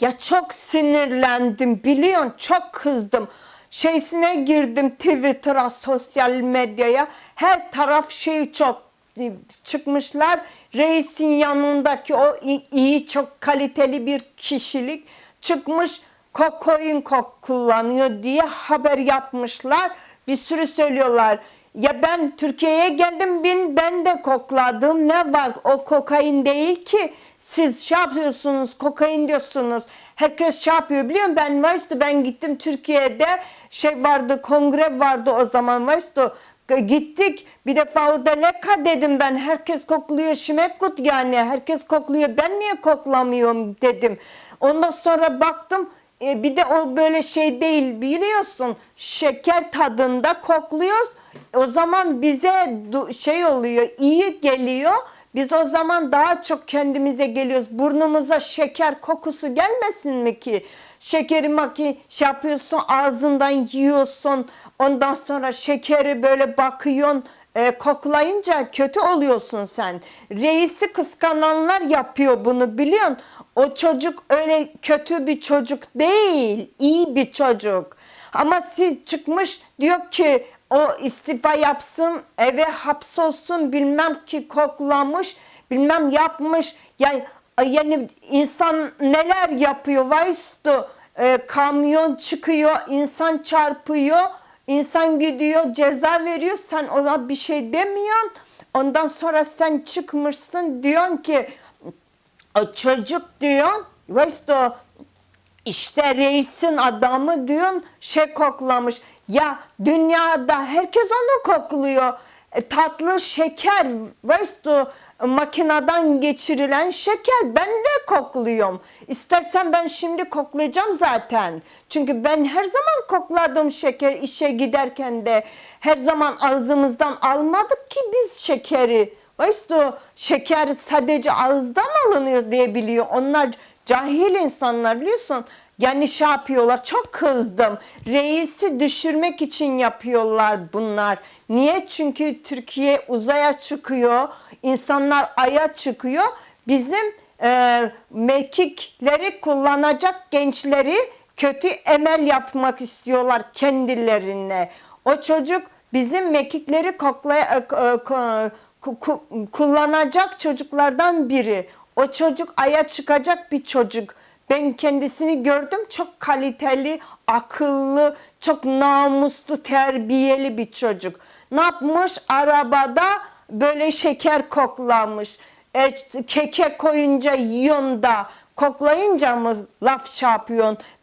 Ya çok sinirlendim biliyorsun çok kızdım. Şeysine girdim Twitter'a, sosyal medyaya. Her taraf şey çok e, çıkmışlar. Reisin yanındaki o iyi çok kaliteli bir kişilik çıkmış kokain kok kullanıyor diye haber yapmışlar. Bir sürü söylüyorlar. Ya ben Türkiye'ye geldim ben, ben de kokladım. Ne var? O kokain değil ki. Siz şey yapıyorsunuz, kokain diyorsunuz. Herkes şey yapıyor biliyor musun? Ben Vaystu ben gittim Türkiye'de şey vardı, kongre vardı o zaman Vaystu. Gittik bir defa orada leka dedim ben herkes kokluyor şimekut yani herkes kokluyor ben niye koklamıyorum dedim. Ondan sonra baktım e, bir de o böyle şey değil biliyorsun şeker tadında kokluyoruz. O zaman bize şey oluyor iyi geliyor. Biz o zaman daha çok kendimize geliyoruz. Burnumuza şeker kokusu gelmesin mi ki? Şekeri maki şey yapıyorsun ağzından yiyorsun. Ondan sonra şekeri böyle bakıyorsun. e, koklayınca kötü oluyorsun sen. Reisi kıskananlar yapıyor bunu biliyorsun. O çocuk öyle kötü bir çocuk değil. iyi bir çocuk. Ama siz çıkmış diyor ki o istifa yapsın, eve hapsolsun, bilmem ki koklamış, bilmem yapmış. Yani, yani insan neler yapıyor Vaystu? Ee, kamyon çıkıyor, insan çarpıyor, insan gidiyor, ceza veriyor. Sen ona bir şey demiyorsun. Ondan sonra sen çıkmışsın diyorsun ki o çocuk diyorsun. Vaystu işte reisin adamı diyorsun şey koklamış. Ya dünyada herkes onu kokluyor. E, tatlı şeker, weißt du, makineden geçirilen şeker ben de kokluyorum. İstersen ben şimdi koklayacağım zaten. Çünkü ben her zaman kokladım şeker işe giderken de her zaman ağzımızdan almadık ki biz şekeri. Weißt şeker sadece ağızdan alınıyor diye biliyor. Onlar cahil insanlar biliyorsun. Yani şey yapıyorlar. Çok kızdım. Reisi düşürmek için yapıyorlar bunlar. Niye? Çünkü Türkiye uzaya çıkıyor. insanlar aya çıkıyor. Bizim e, mekikleri kullanacak gençleri kötü emel yapmak istiyorlar kendilerine. O çocuk bizim mekikleri koklay e, kullanacak çocuklardan biri. O çocuk aya çıkacak bir çocuk. Ben kendisini gördüm çok kaliteli, akıllı, çok namuslu, terbiyeli bir çocuk. Ne yapmış? Arabada böyle şeker koklamış. E, keke koyunca yiyorsun da koklayınca mı laf şey?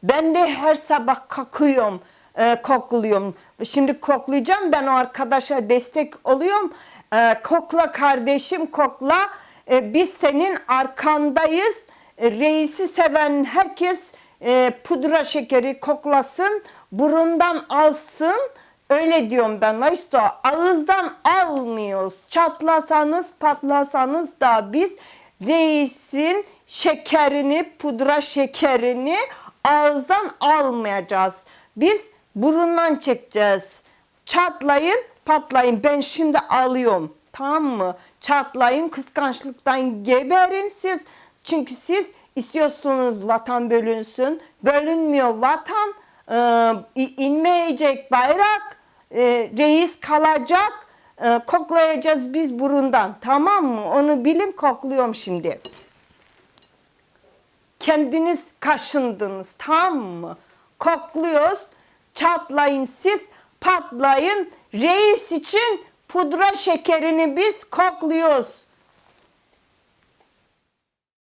Ben de her sabah kakıyorum, e, kokluyorum. Şimdi koklayacağım ben o arkadaşa destek oluyorum. E, kokla kardeşim kokla. E, biz senin arkandayız. E, reisi seven herkes e, pudra şekeri koklasın, burundan alsın. Öyle diyorum ben Vaysto. Ağızdan almıyoruz. Çatlasanız patlasanız da biz reisin şekerini, pudra şekerini ağızdan almayacağız. Biz burundan çekeceğiz. Çatlayın, patlayın. Ben şimdi alıyorum. Tamam mı? Çatlayın, kıskançlıktan geberin siz. Çünkü siz istiyorsunuz vatan bölünsün. Bölünmüyor vatan. Ee, inmeyecek bayrak. e, reis kalacak. e, koklayacağız biz burundan. Tamam mı? Onu bilin kokluyorum şimdi. Kendiniz kaşındınız. Tamam mı? Kokluyoruz. Çatlayın siz. Patlayın. Reis için pudra şekerini biz kokluyoruz.